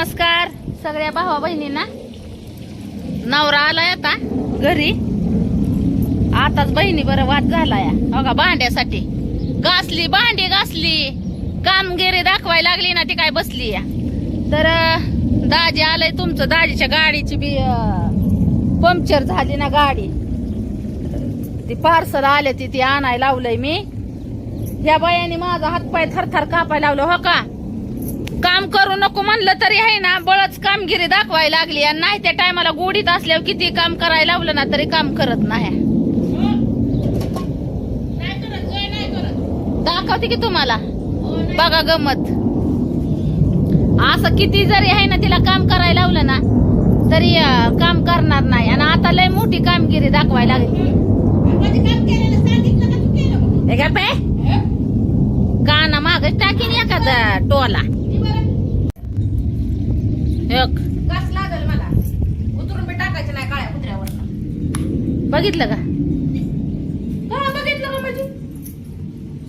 नमस्कार सगळ्या भावा बहिणींना. नवरा आलाय आता घरी. आताच बहिणी बरं वाद झालाय. हो भांड्यासाठी. घासली भांडी घासली. कामगिरी दाखवायला लागली ना ती काय बसली या. तर दाजी आलंय तुमचं. दाजीच्या गाडीची बी पंक्चर झाली ना गाडी. ती पार्सल आले ती ती आणायला लावलंय मी. ह्या बायाने माझा हातपाय थरथर कापायला लावलं हो का? काम करू नको म्हणलं तरी आहे ना बळच कामगिरी दाखवायला लागली. आणि नाही त्या टायमाला गोडीत असल्यावर किती काम करायला लावलं ना तरी काम करत नाही. दाखवते की तुम्हाला? बघा गमत. असं किती जरी आहे ना तिला काम करायला लावलं ना तरी काम करणार नाही. आणि आता लय मोठी कामगिरी दाखवायला लागली. का ना पे काना टाकीन एखादा टोला. घास लागल मला. उतरून बी टाकायचं नाही काळ्या कुत्र्यावर. बघितलं का? हा बघितलं का माझी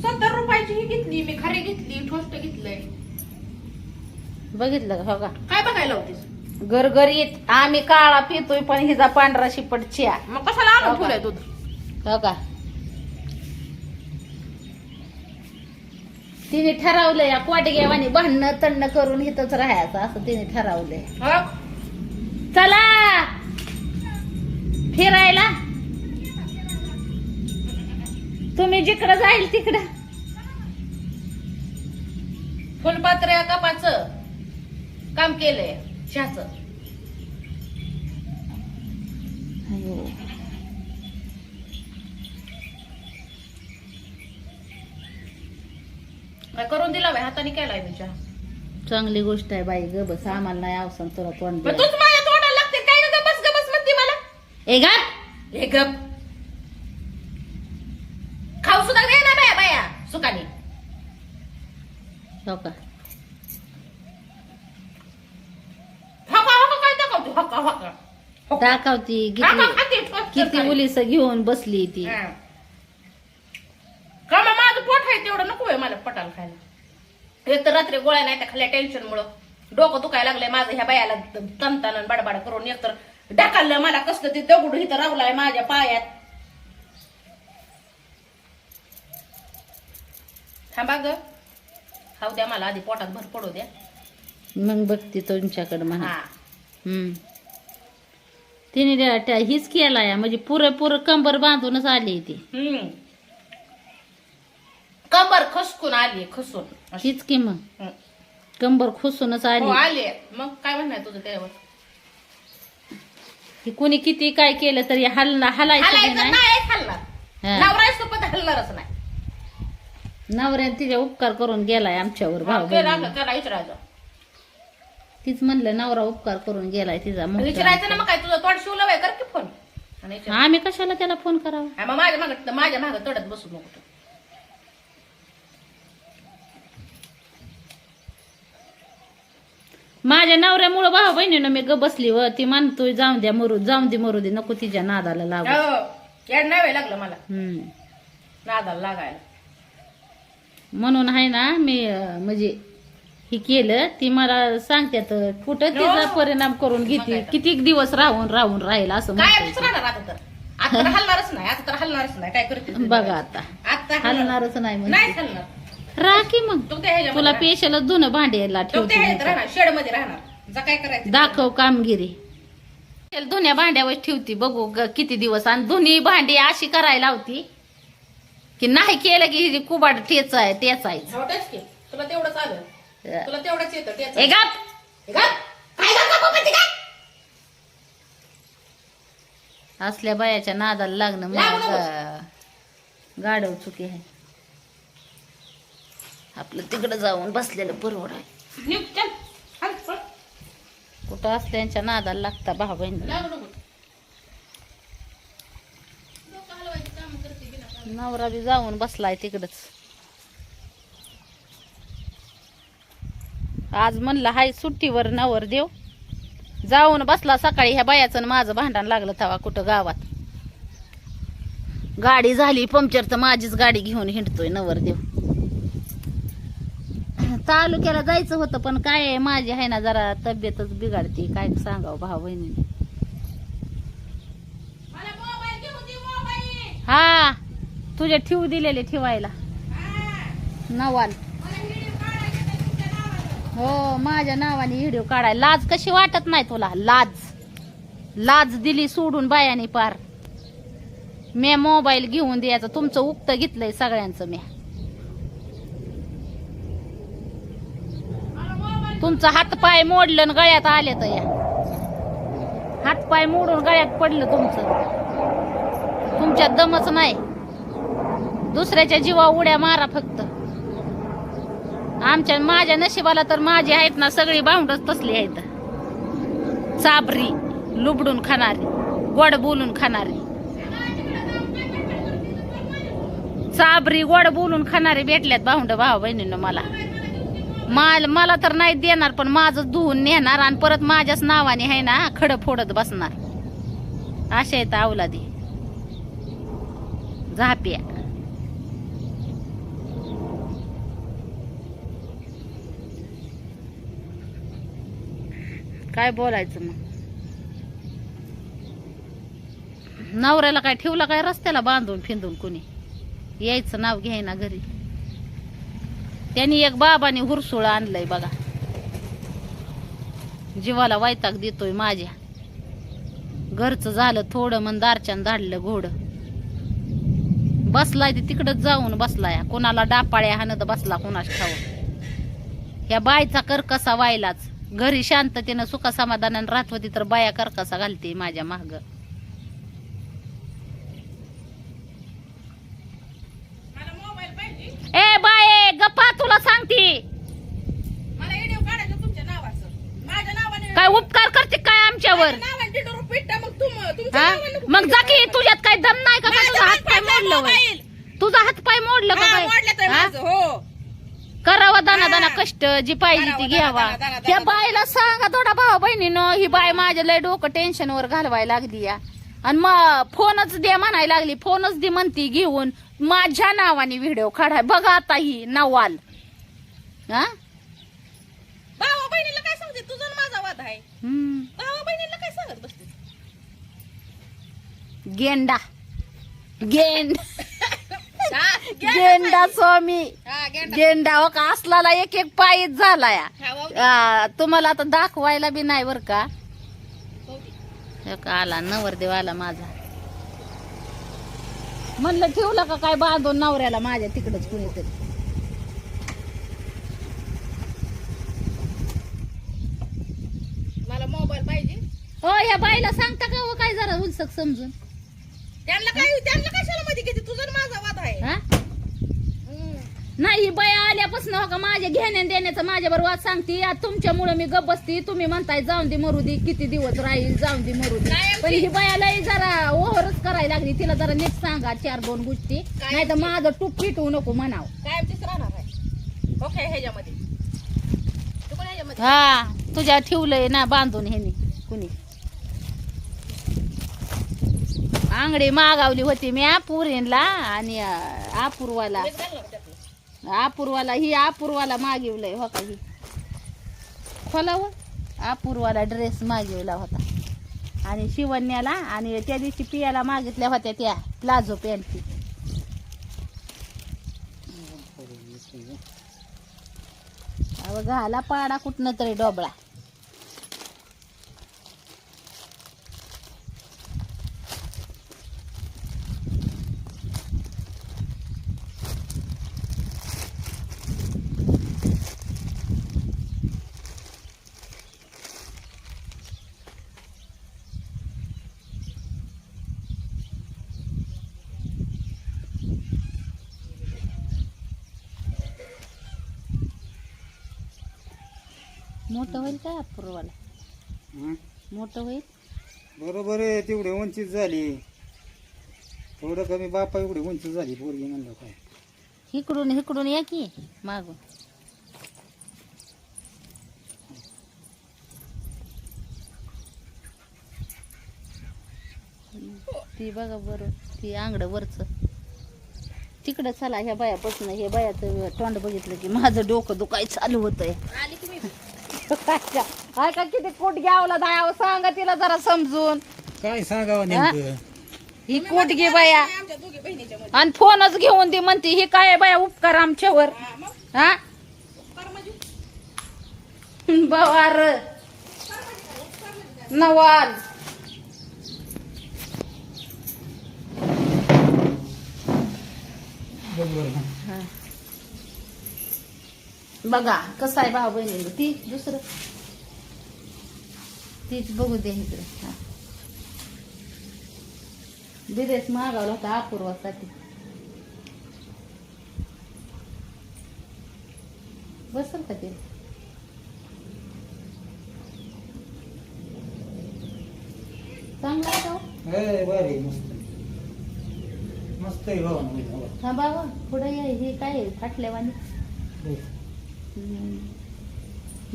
सत्तर रुपयाची ही घेतली मी खरी घेतली ठोस्ट घेतलंय. बघितलं का? हो का? काय बघायला होतीस? गरगरीत आम्ही काळा पितोय पण हिचा पांढरा शिपट चिया. मग कशाला हो आणून का? ठेवलंय दूध? हो का? तिने ठरवलंय या कोटग्यावानी भांडणं तंड करून इथंच राहायचं असं तिने ठरवलंय? चला! फिरायला? तुम्ही जिकडं जाईल तिकडं. फुलपात्र कपाचं काम केलंय चहाचं काय करून दिला बाई हाताने केलाय मी चहा. चांगली गोष्ट आहे बाई ग बस आम्हाला नाही अवसन तुला तोंड पण द्यायला. तूच माझ्या तोंडाला लागते काय ग बस ग बस म्हणते मला? ए गा हे गप. खाऊ सुद्धा दे ना बाया बाया सुखाने हो का? हका हका काय दाखवतो? हका हका. दाखवती हका किती किती. उलीस घेऊन बसली ती. हा. का मग माझं पोट आहे तेवढं नको आहे मला पटाला खायला. एक तर रात्री गोळ्या नाही त्या खाल्ल्या टेन्शन मुळे. डोकं दुखायला लागलंय माझं ह्या बायाला तनतान बडबड करून. एक तर ढकललं मला कसलं ते दगड इथं रावलाय माझ्या पायात. थांबा ग. खाऊ द्या मला आधी पोटात भर पडू द्या. मग बघते तुमच्याकडे म्हणा. हा. हम्म. तिने त्या- त्या हीच केला या म्हणजे पुरं पुरं कंबर बांधूनच आली ती. हम्म. खसकून आली खसून अशी. हीच की मग. कंबर खुसूनच हो आली आली मग काय म्हणणार तुझं त्यावर की कुणी किती काय केलं तरी हल्ला हलायचं बी हलायचं नाही नाही हलणार. नवरा सोबत हलणारच नाही नवऱ्याने तिच्या उपकार करून गेलाय आमच्यावर भाऊ बहिणीने. त्याला विचारायचं तीच म्हणलं नवरा उपकार करून गेलाय तिचा मोठा. विचारायचं ना मग काय तुझं तोंड शिवलं कर की फोन आणि विचार. आम्ही कशाला त्याला फोन करावा हा, मग माझ्या माग माझ्या माग तडत बसू नको तू. माझ्या नवऱ्यामुळं भाऊ बहिणीनं मी ग बसली व ती म्हणतोय जाऊन द्या मरू जाऊन दे मरू दे नको तिच्या नादाला लागू. हो, याड नाही लागलं मला. हम्म. नादाला लागायला. म्हणून आहे ना मी अं, म्हणजे हे केलं ती मला सांगत्यात कुठं तिचा. परिणाम करून घेते. किती दिवस राहून राहून राहील असं काय म्हणते राहणार आता तर? आता तर हलणारच नाही आता तर हलणारच नाही. काय करते? बघा आता. आता हलणार. हलणारच नाही नाही म्हणजे हलणार. राखी मग. ह्याच्यामध्ये तुला राहा. पेशलच धुणं भांड्याला तू त्या ह्याच्यात ठेवते. राहणार शेडमध्ये राहणार. जा काय करायचं. दाखव कामगिरी. धुण्या भांड्यावर ठेवती बघू ग किती दिवस. आणि धुनी भांडी अशी करायला लावती की नाही केलं की हिची कुबाड टेच आहे टेचायचं तेच की. तुला तेवढंच आलं. तुला तेवढंच येतं तेच ए गाप हे गप. काय गप गप म्हणते काय? असल्या बायाच्या नादाला लागणं लागू मग. गाडव चुकी आहे. आपलं तिकडं जाऊन बसलेलं परवड. आहे. कुठं असल्यांच्या नादाला लागता भाऊ बहीण. नवरा बी जाऊन बसलाय तिकडच. आज म्हणलं हाय सुट्टीवर नवर देव. जाऊन बसला सकाळी ह्या बायाचं माझं भांडण लागलं तवा कुठं गावात. गाडी झाली पंक्चर तर माझीच गाडी घेऊन हिंडतोय नवर देव. तालुक्याला जायचं होतं पण काय आहे, माझी आहे ना जरा तब्येतच बिघडते. काय सांगावं भाऊ बहिणीने. मोबाईल हा तुझे ठेवू दिलेले ठेवायला. नवाल. हो माझ्या नावाने व्हिडिओ काढाय लाज कशी वाटत नाही तुला? लाज. लाज दिली सोडून बायाने पार. मी मोबाईल घेऊन द्यायचा. तुमचं उक्त घेतलंय सगळ्यांचं मी मला मोबाईल तुमचं हातपाय मोडलं आणि गळ्यात आले तर या. हातपाय मोडून गळ्यात पडलं तुमचं. तुमच्यात दमच नाही. दुसऱ्याच्या जीवा उड्या मारा फक्त. आमच्या माझ्या नशिबाला तर माझी आहेत ना सगळी बाउंडच तसली आहेत. चाबरी लुबडून खाणारी गोड बोलून खाणारी. चाबरी गोड बोलून खाणारी भेटल्यात भाऊंड भाऊ बहिणीनं मला. माल मला तर नाही देणार पण माझं धुवून नेणार आणि परत माझ्याच नावाने आहे ना खडं फोडत बसणार. अशा आहेत अवलादी झाप्या. काय बोलायचं मग? नवऱ्याला काय ठेवलं काय रस्त्याला बांधून फिंदून कुणी? यायचं नाव घ्यायना घरी. त्यांनी एक बाबाने हुरसुळ आणलंय बघा. जीवाला वैताग देतोय माझ्या. घरचं झालं थोडं मन दारच्यान धाडलं घोड. बसलाय ते तिकडच जाऊन बसलाय. कोणाला डापाळ्या हाणत बसला कोणाच ठाव ह्या बायचा करकसा व्हायलाच. घरी शांततेनं सुखसमाधानानं राहत होती तर बाया करकसा घालते माझ्या माग मला मोबाईल पाहिजे ए बाये गप्पा तुला सांगते मला व्हिडिओ काढायचं तुमच्या नावाचं माझ्या नावाने काय उपकार करते काय आमच्यावर माझ्या नावाने दीड रुपये पिट्टा मग तुम तुमच्या हा नावाने मग जा की तुझ्यात काय दम नाही का का माझ्या तुझा हात पाय हातपाय मोडलं होय? मोबाईल. तुझा हात पाय मोडलं का हा, काय मोडलं तर हा? माझं, हो करावं दाना दाना हा. कष्ट जी पाहिजे ती घ्यावा. त्या. बाईला सांगा थोडा भाऊ बहिणीनं ही बाई माझ्या लय डोकं टेन्शन वर घालवायला लागली या. आणि मग फोनच दे म्हणायला लागली. फोनच दे म्हणती घेऊन माझ्या नावाने व्हिडिओ काढाय. बघा आता ही नवाल. हा? भावा बहिणीला काय सांगते? तुझा आणि माझा वाद आहे. हम्म. भावा बहिणीला काय सांगत बसते? गेंडा. गेंड. गेंडा स्वामी. गेंडा. हो का? असलाला एक एक पायीच झाला या हा, तुम्हाला आता दाखवायला बी नाही बर का? हो की. आला? नवरदेव आला माझा. म्हणलं ठेवलं का काय बांधून नवऱ्याला माझ्या तिकडच कुणीतरी? मला मोबाईल पाहिजे. हो या बाईला सांगता का हो काय जरा उलसक समजून? त्यांना काय त्यांना कशाला मध्ये किती तुझा माझा वाद आहे? हा. नाही ही बाई आल्यापासून हो का माझ्या घेण्या देण्याचं माझ्या बरोबर सांगते. आ, तुमच्यामुळे मी गप बसती. तुम्ही म्हणताय जाऊन दे मरू दे किती दिवस राहील जाऊन दे मरू दे. काय पण ही बायाला जरा ओव्हरच करायला लागली. तिला जरा नीट सांगा चार दोन गोष्टी. काय नाही तर माझं टूप पिटवू नको म्हणाव. कायमचीच राहणार आहे? ओके ह्याच्यामध्ये. तू पण ह्याच्यामध्ये. हा तुझ्या ठेवलंय ना बांधून ह्यानी कुणी? आंगडी मागावली होती मी अपुरीला आणि अं, अपूर्वाला. मीच घालणार त्यातलं. अपूर्वाला ही अपूर्वाला मागिवलंय हो का ही. खोलाव? अपूर्वाला ड्रेस मागिवला होता. आणि शिवण्याला आणि त्या दिवशी पियाला मागितल्या होत्या त्या प्लाझो पॅन्टची अहो घाला पाडा कुठनं तरी डोबळा. मोठं होईल काय अपूर्वाला हं? मोठं होईल? बरोबर आहे तेवढी उंचीच झाली. थोडं कमी बापा एवढी उंची झाली पोरगी म्हणलं काय? इकडून इकडून या की मागून. ती बघा बरं ती आंगड वरच. तिकडे चला ह्या बायापासून हे बायाचं तोंड बघितलं की माझं डोकं दुखाय चालू होतंय. आली तुम्ही? काय का किती कोट घ्यावला दायावं सांगा तिला जरा समजून. काय सांगावं नेमकं? ही? कोट घे बाया. आमच्या दोघी बहिणीच्या मध्ये आणि फोनच घेऊन दे म्हणते ही काय आहे बाया उपकार आमच्यावर? हा, मग हा कर म्हणजे बवार. नवाल. बरोबर ना. बघा कसं आहे भाऊ बहिणी ती दुसरं तीच बघू दे इकडे हा. बिरेस मागवला होता अपूर्वासाठी बसल का ते चांगला हो? भारी मस्त मस्त आहे भाऊ ना, हो. बाबा पुढे हे काय आहे? फाटल्यावानी हो.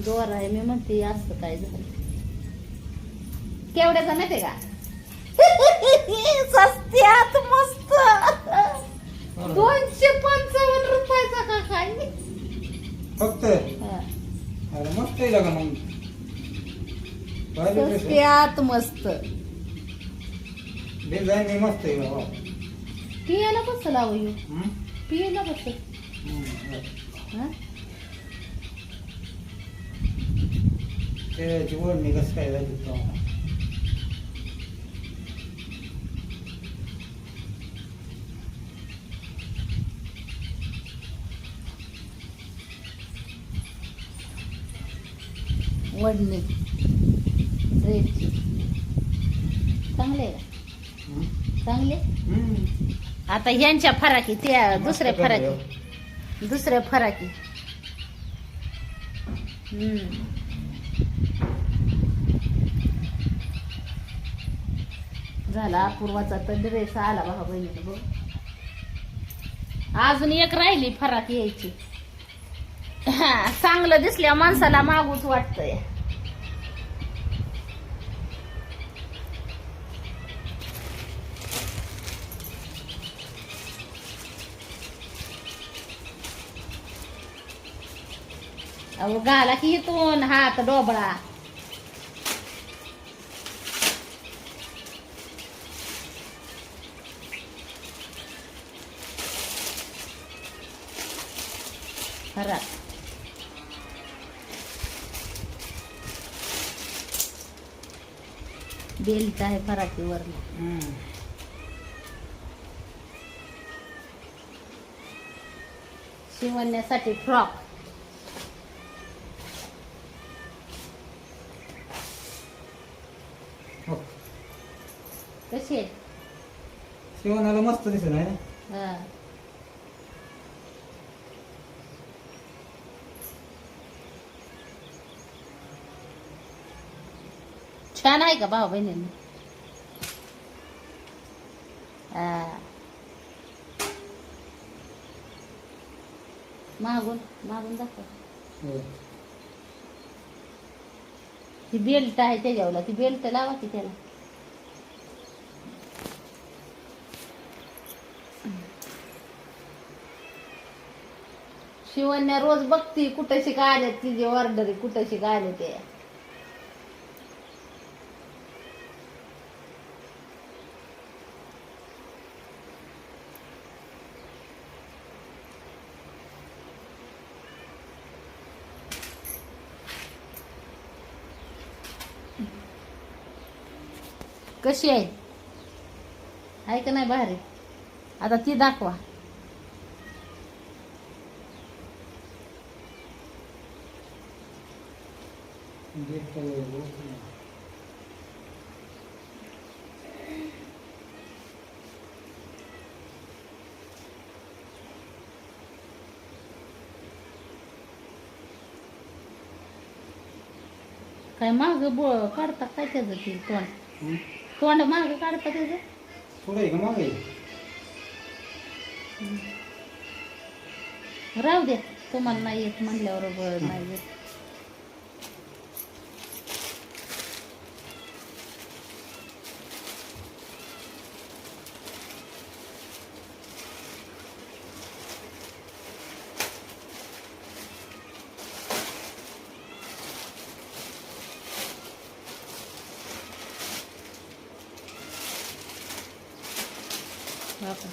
दोर आहे मी म्हणते असं काय झालं? केवढ्याचा माहितीये का? सस्त्यात मस्त. दोनशे पंचावन्न रुपयाचा का काय? फक्त? हा. अरे मस्त आहे का मग. सस्त्यात मस्त. डिझाईन मस्त आहे बाबा. पियाला कसं लावू हं? पियाला कसं? हं, हा? त्याची ओढणी कसं काय झाली तेव्हा. वडणी ड्रेसची चांगले आहे का हं? चांगले हं. आता ह्यांच्या फराकी त्या मस्त दुसऱ्या कलर आहे. फराकी दुसऱ्या फराकी हम्म. झाला अपूर्वाचा तर ड्रेस आला बघा बहिणी बघ. अजून एक राहिली फराक यायची. हा, चांगलं दिसल्या माणसाला मागूच वाटतंय. अहो गाला की इथून हात डोबळा. खरा. बेल्ट आहे फराकीवर हं. शिवण्यासाठी फ्रॉक. हो. कशी आहे? शिवणाला मस्त दिसत आहे ना? छान आहे का भाऊ बहिणींनी हा. मागून मागून दाखव हो. ती बेल्ट आहे त्याच्यावला ती बेल्ट लावा की त्याला शिवण्या रोज बघती कुठं शिका आले तिचे ऑर्डर कुठं शिका आले ते कशी आहे आहे का नाही भारी आता ती दाखवा गिफ्ट आहे. काय माग बो काढता काय त्याचं ते तोंड हं? तोंड माग काढता त्याचं थोडं आहे का मागे राहू दे. तुम्हाला नाही येत म्हणल्यावर नाही येत. बापा.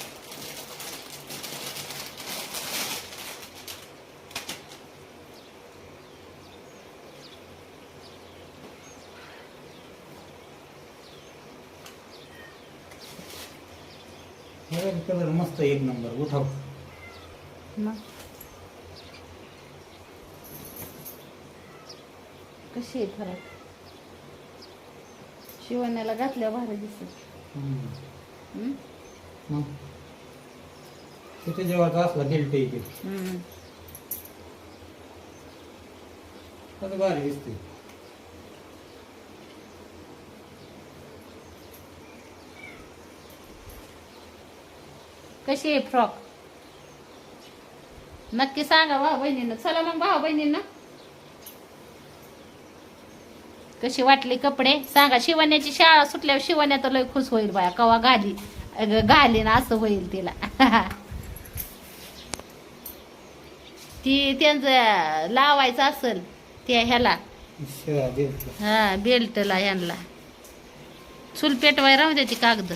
कलर मस्त एक नंबर उठाव कशी आहे फरक? शिवण्याला घातल्या भारी दिसत तिथे जेव्हा असला गेलते इथे. कसं भारी दिसते. कशी आहे फ्रॉक? नक्की सांगा भाऊ बहिणीनं. चला मग भाऊ बहिणींना. कशी वाटली कपडे? सांगा शिवण्याची शाळा सुटल्यावर शिवण्या तर लय खुश होईल बाया. कवा घाली. अगं, घाली ना असं होईल तिला. ती त्यांचं लावायचं असेल त्या ह्याला. हा बेल्टला ह्यांना चूल पेटवाय राहू द्याची कागद.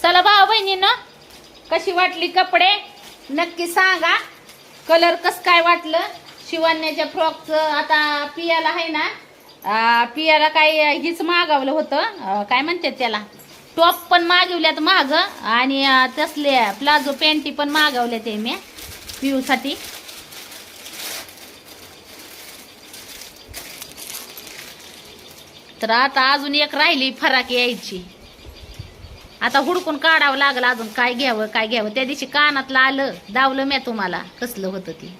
चला भाऊ बहिणीनं कशी वाटली कपडे? नक्की सांगा. कलर कस काय वाटलं? शिवण्याच्या फ्रॉकचं आता पियाला आहे ना? पियाला काय हीच मागवलं होतं. काय म्हणतात त्याला? टॉप पण मागवल्यात माग आणि तसले प्लाझो पॅन्टी पण मागवल्या ते मी पिऊसाठी. तर आता अजून एक राहिली फराक यायची. आता हुडकून काढावं लागलं अजून काय घ्यावं काय घ्यावं. त्या दिवशी कानातलं आलं दावलं मी तुम्हाला कसलं होतं ती.